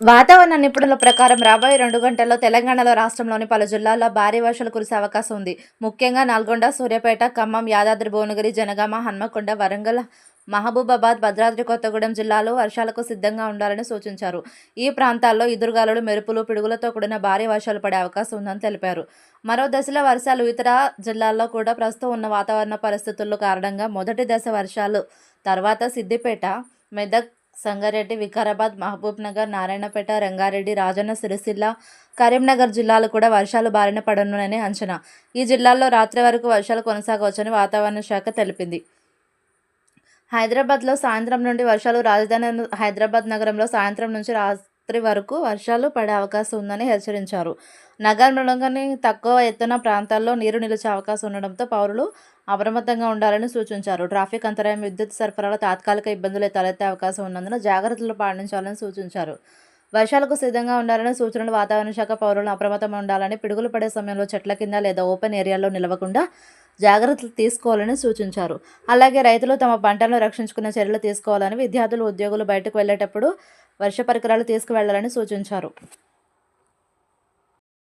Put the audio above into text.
వాతావరణ నిపుణుల ప్రకారం రాబోయే రెండు గంటల్లో తెలంగాణలో రాష్ట్రంలోని పలు జిల్లాల్లో భారీ వర్షాలు కురిసే అవకాశం ఉంది. ముఖ్యంగా నల్గొండ సూర్యాపేట ఖమ్మం యాదాద్రి భువనగిరి జనగామ హన్మకొండ వరంగల్ మహబూబాబాద్ భద్రాద్రి కొత్తగూడెం జిల్లాలో వర్షాలకు సిద్ధంగా ఉండాలని సూచించారు. ఈ ప్రాంతాల్లో ఎదురుగాలులు మెరుపులు పిడుగులతో కూడిన భారీ వర్షాలు పడే అవకాశం ఉందని తెలిపారు. మరో దశలో వర్షాలు ఇతర జిల్లాల్లో కూడా ప్రస్తుతం ఉన్న వాతావరణ పరిస్థితుల కారణంగా మొదటి దశ వర్షాలు తర్వాత సిద్దిపేట మెదక్ సంగారెడ్డి వికారాబాద్ మహబూబ్ నగర్ నారాయణపేట రంగారెడ్డి రాజన్న సిరిసిల్ల కరీంనగర్ జిల్లాలు కూడా వర్షాలు బారిన పడనునని అంచనా. ఈ జిల్లాల్లో రాత్రి వరకు వర్షాలు కొనసాగవచ్చని వాతావరణ శాఖ తెలిపింది. హైదరాబాద్లో సాయంత్రం నుండి వర్షాలు రాజధాని హైదరాబాద్ నగరంలో సాయంత్రం నుంచి రాత్రి వరకు వర్షాలు పడే అవకాశం ఉందని హెచ్చరించారు. నగరంలోని తక్కువ ఎత్తున ప్రాంతాల్లో నీరు నిలిచే అవకాశం ఉండడంతో పౌరులు అప్రమత్తంగా ఉండాలని సూచించారు. ట్రాఫిక్ అంతరాయం విద్యుత్ సరఫరాలో తాత్కాలిక ఇబ్బందులు తలెత్తే అవకాశం ఉన్నందున జాగ్రత్తలు పాటించాలని సూచించారు. వర్షాలకు సిద్ధంగా ఉండాలని సూచనలు వాతావరణ శాఖ పౌరులను అప్రమత్తంగా ఉండాలని పిడుగులు పడే సమయంలో చెట్ల కింద లేదా ఓపెన్ ఏరియాలో నిలవకుండా జాగ్రత్తలు తీసుకోవాలని సూచించారు. అలాగే రైతులు తమ పంటలను రక్షించుకునే చర్యలు తీసుకోవాలని విద్యార్థులు ఉద్యోగులు బయటకు వెళ్ళేటప్పుడు వర్ష పరికరాలు తీసుకువెళ్ళాలని సూచించారు.